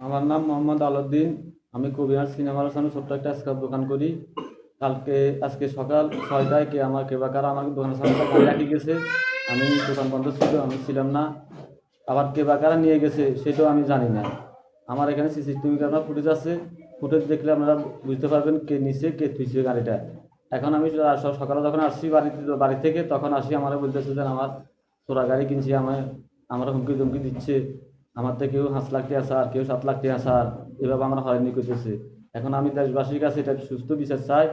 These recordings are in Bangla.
আমার নাম মোহাম্মদ আলাউদ্দিন। আমি কবিরাজ সিনেমার সামনে ছোট্ট একটা স্কার্ফ দোকান করি। কালকে, আজকে সকাল ছয়টায় কে আমার কে বা কারা আমার দোকানের সামনে রাখি গেছে। আমি দোকান বন্ধ ছিল, আমি ছিলাম না। আবার কে বা কারা নিয়ে গেছে সেটাও আমি জানি না। আমার এখানে সিসিটিভি ক্যামেরা ফুটেজ আছে। ফুটেজ দেখলে আপনারা বুঝতে পারবেন কে নিচে কে থুইছে গাড়িটা। এখন আমি সকালে যখন আসছি বাড়িতে, বাড়ি থেকে তখন আসি, আমার বলতেছে যে আমার চোরা গাড়ি কিনছি আমার আমার হুমকি ধুমকি দিচ্ছে। আমার থেকে কেউ পাঁচ লাখ টাকা স্যার, কেউ সাত লাখ টাকা স্যার, এভাবে আমরা হয়রানি করতেছে এখন আমি দেশবাসীর কাছে এটা সুস্থ বিচার চাই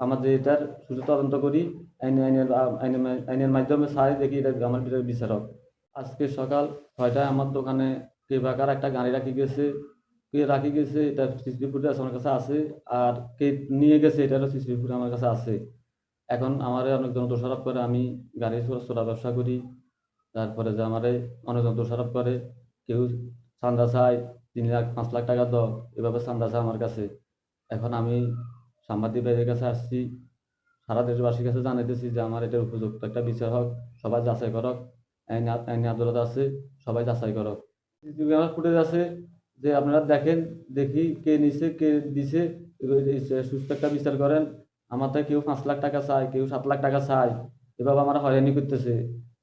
আমাদের এটার সুস্থ তদন্ত করি, আইন আইনের আইনের মাধ্যমে চাই দেখি এটা আমার বিচার হোক। আজকে সকাল ছয়টায় আমার দোকানে কে বাকার একটা গাড়ি রাখি গেছে, কে রাখি গেছে, এটা সিসিটিভি ফুটেজ আমার কাছে আছে, আর কে নিয়ে গেছে এটারও সিসিটিভি ফুটেজ আমার কাছে আছে। এখন আমার অনেকজন দোষারোপ করে, আমি গাড়ি চোরা ব্যবসা করি, তারপরে যে আমারে অনেকজন দোষারোপ করে কেউ চান্দা চায়, তিন লাখ, পাঁচ লাখ টাকা দাও, এভাবে চান্দা চায় আমার কাছে। এখন আমি সাংবাদিক ভাইয়ের কাছে আসছি, সারা দেশবাসীর কাছে জানাইতেছি যে আমার এটার উপযুক্ত একটা বিচার হোক, সবাই যাচাই করক, আইন আইনি আদালত আছে, সবাই যাচাই করক। ক্যামেরা ফুটেজ আছে যে আপনারা দেখেন, দেখি কে নিছে, কে দিছে সুস্থ একটা বিচার করেন, আমার তো কেউ পাঁচ লাখ টাকা চায়, কেউ সাত লাখ টাকা চায়, এভাবে আমার হয়রানি করতেছে।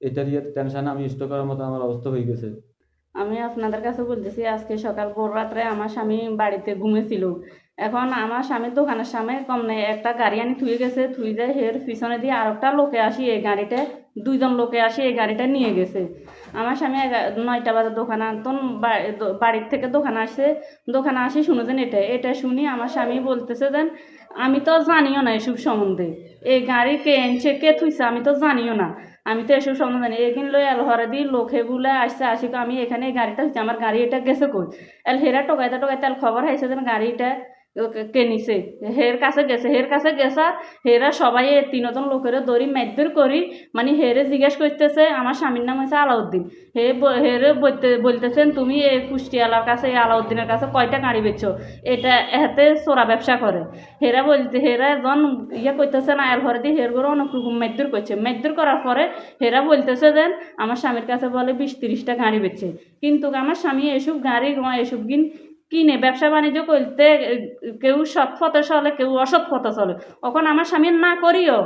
এটা নিয়ে টেনশন আমি স্টক করার মতো আমার অবস্থা হয়ে গেছে। আমি আপনাদের কাছে বলতেছি, আজকে সকাল ভোর রাত্রে আমার স্বামী বাড়িতে ঘুমেছিল। এখন আমার স্বামীর দোকানের সামনে কম নেই, একটা গাড়ি আনি থুয়ে গেছে থুই যায় হের পিছনে দিয়ে আরেকটা লোকে আসি, এই গাড়িটা দুইজন লোকে আসি, এই গাড়িটা নিয়ে গেছে। আমার স্বামী নয়টা বাজে দোকানে আনতন বাড়ির থেকে দোকানে আসছে, দোকানে আসি শুনেছেন এটা এটা শুনি আমার স্বামী বলতেছে দেন, আমি তো জানিও না এসব সম্বন্ধে। এই গাড়ি কে এনছে, কে থুইছে আমি তো জানিও না। আমি তো এসব সম্বন্ধ জানি। এখান লই এল হরে দি, লোকে বলে আসছে আসি তো আমি এখানে গাড়িটা আমার গাড়ি এটা গেছে কই? এল হেরা টোকাইতে টোকাইতে এল খবর হয়েছে যেন গাড়িটা কে- কে হের কাছে গেছে, হের কাছে গেছা, হেরা সবাই তিনজন লোকের দড়ি মারধর করি মানে হেরে জিজ্ঞেস করতেছে আমার স্বামীর নাম হচ্ছে আলাউদ্দিন। হে হেরে বলতে বলতেছেন তুমি এই কুষ্টিয়ালার কাছে, এই আলাউদ্দিনের কাছে কয়টা গাড়ি বেচছো? এটা, এহাতে চোরা ব্যবসা করে হেরা বলতে হেরা একজন ইয়ে করতেছে না এল ঘরে দিয়ে হেরগুলো অনেক রকম মারধর করছে মারধর করার পরে হেরা বলতেছে দেন আমার স্বামীর কাছে বলে বিশ তিরিশটা গাড়ি বেচছে। কিন্তু আমার স্বামী এসব গাড়ি এসব কিন কিনে ব্যবসা বাণিজ্য করতে, কেউ সৎ পথে চলে, কেউ অসৎ পথে চলে। এখন আমার স্বামী না করিও,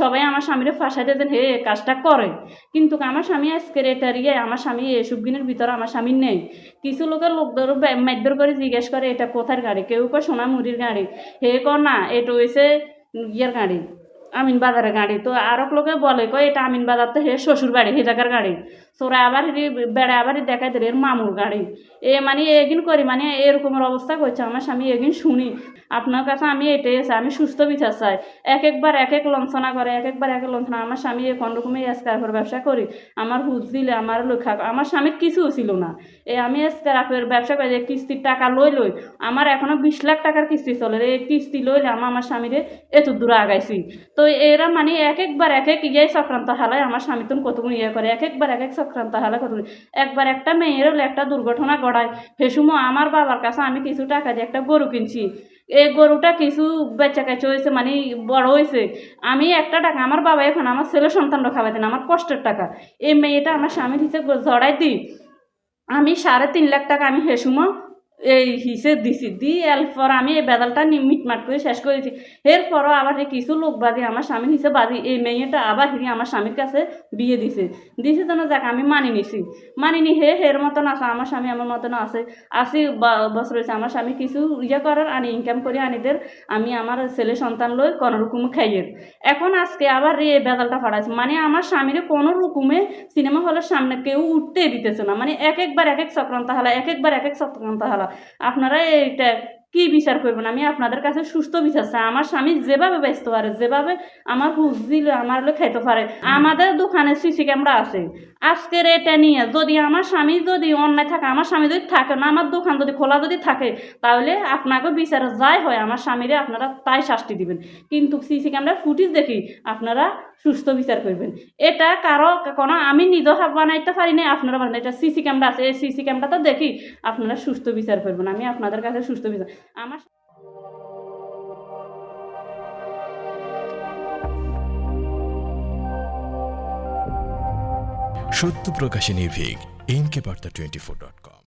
সবাই আমার স্বামীরে ফাঁসাই দেন, হে কাজটা করে। কিন্তু আমার স্বামী আজকের এটা ইয়ে আমার স্বামী এসব দিনের ভিতরে আমার স্বামী নেই। কিছু লোকের লোকদের মারধর করে জিজ্ঞেস করে, এটা কোথার গাড়ি? কেউ কয়, সোনামুড়ির গাড়ি। হে ক না, এটা হয়েছে ইয়ের গাড়ি আমিন বাজারের গাড়ি। তো আরও লোকে বলে, কয়, এটা আমিন বাজার তো, হে শ্বশুর বাড়ি হে জায়গার গাড়ি। তোরা আবার বেড়া আবার দেখাই দেয় এর মামুর গাড়ি। এ মানে এগিন করি মানে এরকমের অবস্থা করছে আমার স্বামী এগিন শুনি। আপনার কাছে আমি এটাই আছে আমি সুস্থ বিচার চাই। এক একবার এক এক লঞ্চনা করে, এক একবার এক এক লঞ্চনা, আমার স্বামী কোন রকমের স্কার্ফের ব্যবসা করি, আমার হুজ দিলে, আমার লেখা, আমার স্বামীর কিছুও ছিল না। এ আমি স্কার্ফের ব্যবসা করি কিস্তির টাকা লই লই, আমার এখনও বিশ লাখ টাকার কিস্তি চলে এই কিস্তি লইলে আমার আমার স্বামীরে এত দূরে আগাইছি। তো এরা মানে এক একবার এক এক ইয়ে চক্রান্ত হালায় আমার স্বামী তো কতগুলো ইয়ে করে, এক একবার এক এক চক্রান্ত হালায় কতগুলো একবার একটা মেয়ের হলে একটা দুর্ঘটনা ঘটায়। সে সময় আমার বাবার কাছে আমি কিছু টাকা দিয়ে একটা গরু কিনছি। এই গরুটা কিছু বেচা হয়েছে মানে বড় হয়েছে। আমি একটা টাকা, আমার বাবা এখন আমার ছেলে সন্তান খাওয়াই দেন, আমার কষ্টের টাকা। এই মেয়েটা আমার স্বামীর হিসেবে জড়াই দিই। আমি সাড়ে তিন লাখ টাকা আমি হেসুমো এই হিসেব দিছি, দি এরপর আমি এই বেদালটা নি- মিটমাট করে শেষ করেছি এরপরও আবার কিছু লোক বাদী আমার স্বামীর হিসেবে বাদী। এই মেয়েটা আবার হিরি আমার স্বামীর কাছে বিয়ে দিছে। দিছে যেন যাক, আমি মানি নিছি। মানিনি হে, হের মতন আছে, আমার স্বামী আমার মতন আছে। আসি বছর হয়েছে আমার স্বামী কিছু ইয়ে করার আনি ইনকাম করে আনিদের আমি আমার ছেলে সন্তান লই কোনো রকম খাইয়ের এখন আজকে আবার রে এই বেদালটা ফাড়াইছে মানে আমার স্বামীর কোনো রকমে সিনেমা হলের সামনে কেউ উঠতে দিতেছে না। মানে এক একবার এক এক চক্রান্ত হালা, এক একবার এক এক চক্রান্ত হালা। আপনারা এইটা কি বিচার করবেন? আমি আপনাদের কাছে সুস্থ বিচার চাই। আমার স্বামী যেভাবে ব্যস্ত পারে, যেভাবে আমার হুজ দিলে আমার হলে খাইতে পারে, আমাদের দোকানে সিসি ক্যামেরা আছে। আজকের এটা নিয়ে যদি আমার স্বামী যদি অন্যায় থাকে, আমার স্বামী যদি থাকে না, আমার দোকান যদি খোলা যদি থাকে, তাহলে আপনাকে বিচার যাই হয়। আমার স্বামীরে আপনারা তাই শাস্তি দিবেন। কিন্তু সিসি ক্যামেরার ফুটেজ দেখি, আপনারা সুস্থ বিচার করবেন। এটা কারও কোনো, আমি নিজেও বানাইতে পারি না আপনারা বানাই এটা সিসি ক্যামেরা আছে, এই সিসি ক্যামেরা তো দেখি আপনারা সুস্থ বিচার করবেন, আমি আপনাদের কাছে সুস্থ বিচার। আমার সত্য প্রকাশে নির্ভীক এম কে বার্তা টোয়েন্টি ফোর ডট কম